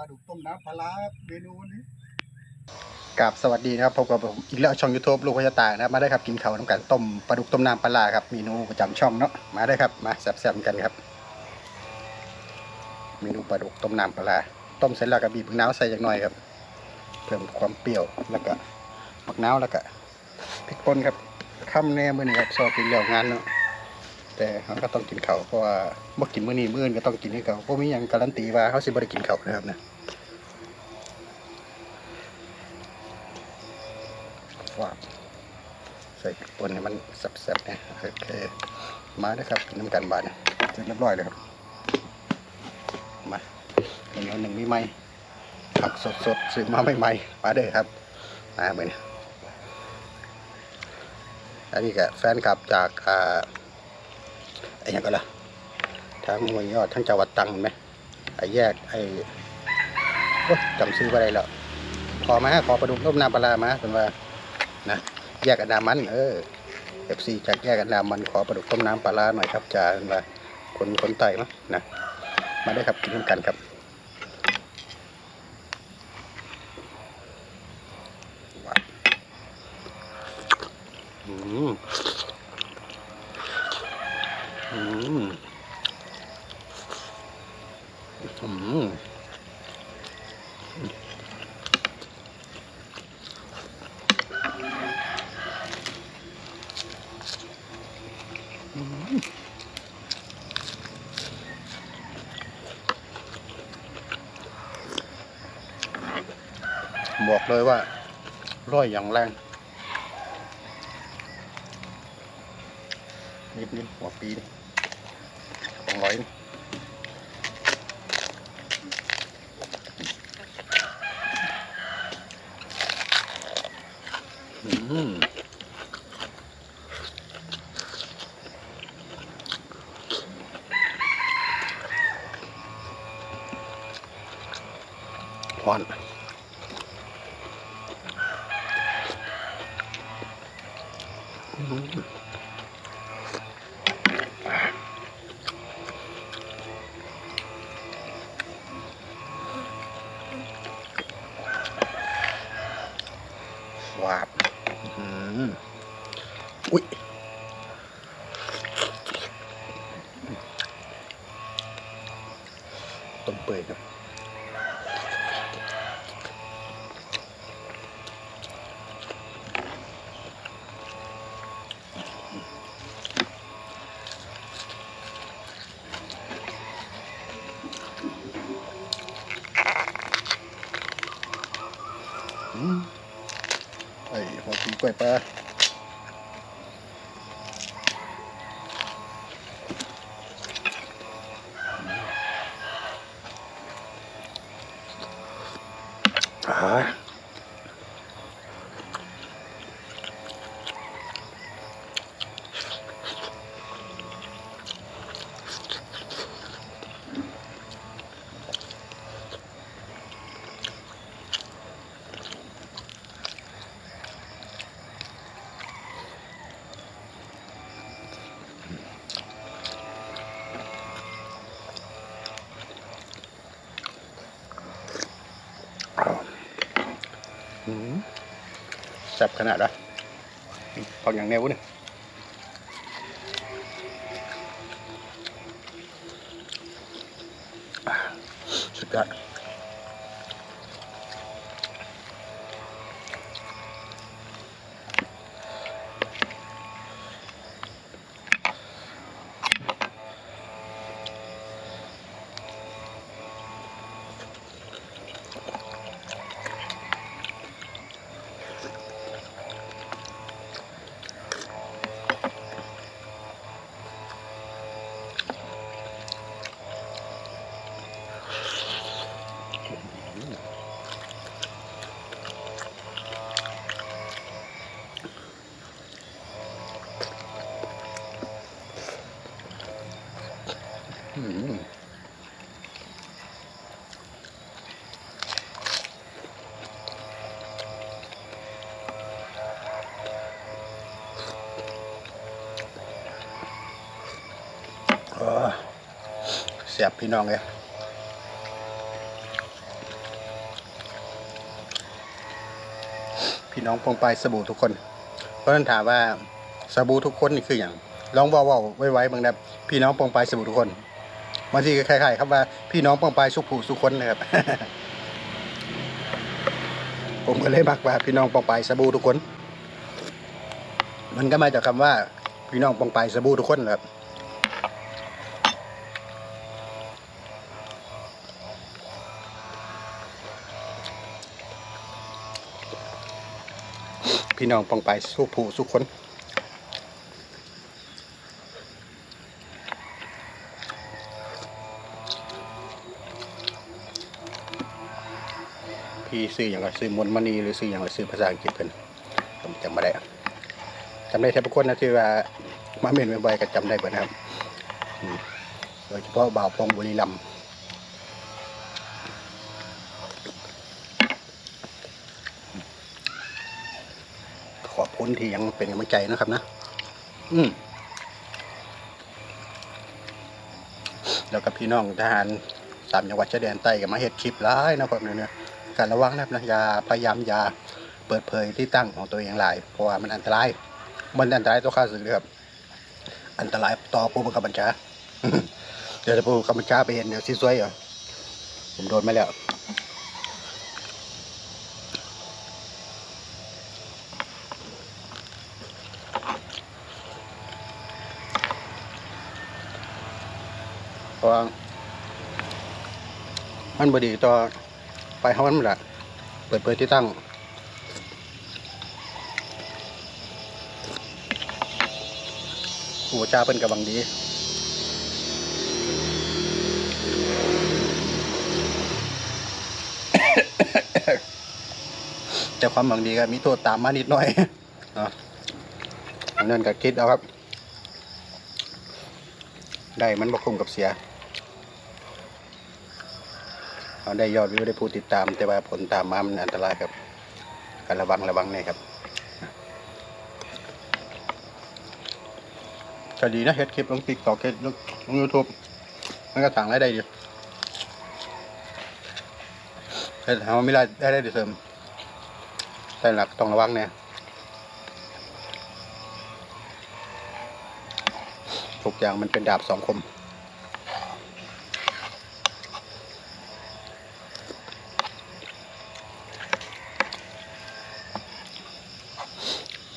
ลาดุกต้มน้ำปลาร้าครับเมนูวันนี้กับสวัสดีนะครับพบกับผมอีกแล้วช่อง YouTube ลูกพญาตานะครับมาได้ครับกินเขาน้ำกันต้มปลาดุกต้มน้ำปลาครับเมนูประจำช่องเนาะมาได้ครับมาแซ่บๆกันครับ เมนูปลาดุกต้มน้ำปลาต้มเสร็จแล้วก็บีบมะนาวใส่จักหน่อยครับ เพิ่มความเปรี้ยวแล้วก็มะนาวแล้วก็พริกป่นครับค่ำแน่มื้อนี้ครับซอกินแล้วงานเนาะแต่เขาก็ต้องกินเขาเพราะว่าบ่กินมื้อนี้มื้ออื่นก็ต้องกินให้เขาเพราะมีหยังการันตีว่าเขาสิบ่ได้กินเขานะครับนะ ใส่พริกป่นให้มันแซ่บๆเนะโอเคมาเด้ครับน้ำกันบานเสร็จเรียบร้อยเลยครับมาเหนียวหนึ่งมีไหมผักสดๆซื้อมาใหม่ๆมาเด้อครับมาเหมือนอันนี้ก็แฟนคลับจากอ่าไอ้ยังก็ล่ะทางมวยยอดทั้งจังหวัดตังไหมไอ้แยกไอ้จำซื้อไ่ได้แล้วขอมาขอประดุกต้มน้ำปลาร้ามาเป็นว่านะ แยกอันดามัน เออเอฟซีจากแยกอันดามันขอประดุกต้มน้ำปลาร้าหน่อยครับจานว่าคนคนไต่เนานะมาได้ครับกินน้ำกันครับว้าอืมอืมอืม บอกเลยว่าร่อยอย่างแรงนิดนิดหัวปีนี่สองร้อยนี่อืมหวาน ว อ้หัว แซ่บขนาดละฟังอย่างแนวนี่ยอ่าสุดยอด บพี่น้องเลยพี่น้องปองไปสบู่ทุกคน เพราะนั้นถามว่าสบู่ทุกคนนี่คืออย่างลองว่าวาไว้ไว้บางแบบพี่น้องปองไปสบู่ทุกคนบางทีก็คล้ายๆครับว่าพี่น้องปองไปสุขผูสุขคนนะครับ ผมก็เลยบักว่าพี่น้องปองไปสบู่ทุกคน มันก็มาจากคาว่าพี่น้องปองไปสบู่ทุกคนนะครับ พี่น้องปองไปสู้ผู้สู้คนพี่ซื้ออย่างไรซื้อมนต์มณีหรือซื้ออย่างไรซื้อภาษาอังกฤษเพิ่นผมจำไม่ได้จำได้แทบทุกคนนะที่ว่ามาเมนบ่อยๆก็จำได้เบิดนะครับโดยเฉพาะบ่าวพงบุรีรั มย์ขอบคุณที่ยังเป็นกำลังใจนะครับนะ อืมแล้วกับพี่น้องทหารสามจังหวัดชายแดนใต้ก็มาเฮ็ดคลิปหลายนะครับเนี่ยเนี่ยการระวังนะครับนะอย่าพยายามอย่าเปิดเผยที่ตั้งของตัวเองหลาย เพราะว่ามันอันตราย มันอันตรายต่อข้าศึกเลยครับ อันตรายต่อผู้บังคับบัญชา เดี๋ยวถ้าผู้บังคับบัญชาไปเห็นเดี๋ยวซีซวยเหรอผมโดนมาแล้ว เพราะว่ามันบดีต่อไปเขามันละเปิดเผยที่ตั้งหัวชาเป็นกำลังดีแต่ความหวังดีก็มีโทษตามมานิดหน่อยเนาะอันนั่นก็คิดเอาครับ ได้มันบกคุมกับเสีย เอาได้ยอดวิวได้ผู้ติดตาม แต่ว่าผลตามมามันอันตรายครับการระวังระวังเนี่ยครับก็ดีนะเฮ็ดคลิปลงติ๊กต็อกเฮ็ดลงยูทูบมันก็สั่งรายได้ดีเฮ็ดเอาไม่ได้ได้ดีเสริม แต่หลักต้องระวังเนี่ยทุกอย่างมันเป็นดาบสองคม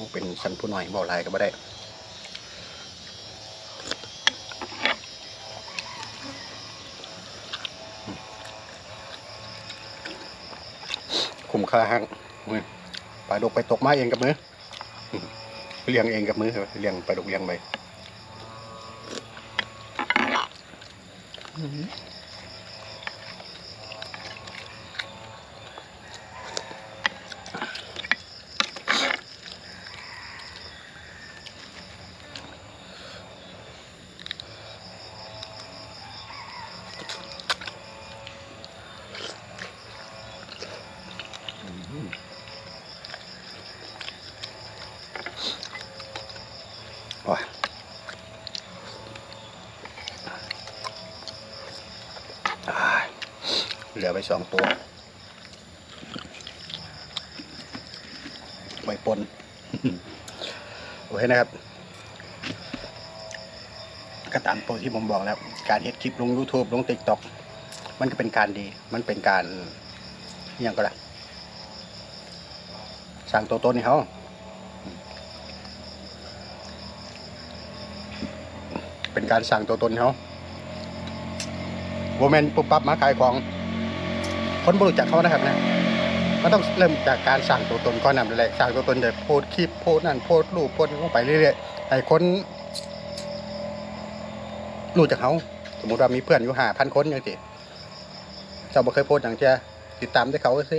ต้องเป็นสันผู้หน่อยบอกลายก็ไม่ได้คุ้มค่าหักปลาดุกไปตกมาเองกับมือเลี้ยงเองกับมือเลี้ยงปลาดุกเลี้ยงไปโลือไปสองตัวไว้ปนโอเคนะครับ ก็ตามตัวที่ผมบอกแล้ว การเฮ็ดคลิปลง YouTube ลง TikTok มันก็เป็นการดี มันเป็นการย่างก็ได้สร้างตัวตนให้เขาเป็นการสั่งตัวตนเขาโมเมนปุ๊บปั๊บมาขายของ คนบรู้จักเขานะครับนะมันต้องเริ่มจากการสั่งตัวตนก่อนนำเลยสั่งตัวตนเดี๋ยวโพสคลิปโพสนั่นโพสรูปโพสลงไปเรื่อยๆให้คนรู้จักเขาสมมติว่ามีเพื่อนอยู่หาพันคนอย่างสิเจ้าบ่เคยโพสอย่างเช่ติดตามได้เขาซิ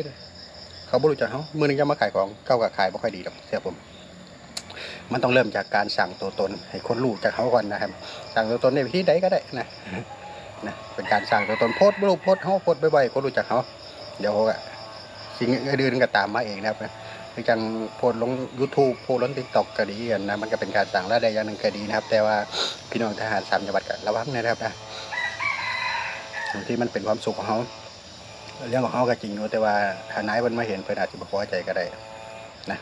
เขาบ่รู้จักเขามือหนึงจะมาขายของเก้ากับขายบ่ค่อยดีหรอกเสียผมมันต้องเริ่มจากการสั่งตัวตน ให้คนรู้จากเขาก่อนนะครับ สั่งตัวตนในวิธีใดก็ได้นะ นะเป็นการสั่งตัวตนโพสต์รูปโพสเขาโพสต์บ่อยๆคนรู้จักเขาเดี๋ยวเขาก็สิ่งอื่นก็ตามมาเองนะครับนะคือจังโพสลง YouTube โพสลง TikTok ก็ดีกันนะมันก็เป็นการสั่งรายได้อย่างหนึ่งก็ดีนะครับ แต่ว่าพี่น้องทหารสามจังหวัดก็ระวังนะครับนะที่มันเป็นความสุขของเขาเรื่องของเขาก็จริงอยู่แต่ว่าถ้านายมันมาเห็นเพิ่อนอาจจะบ่พอใจก็ได้นะ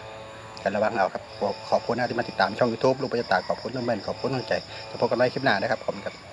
กันระวังเอาครับขอบขอบคุณนะที่มาติดตามช่อง YouTube ลูกประจตาขอบคุณน้องเบนขอบคุณน้องใจจะพบกันใหม่คลิปหน้านะครับขอบคุณครับ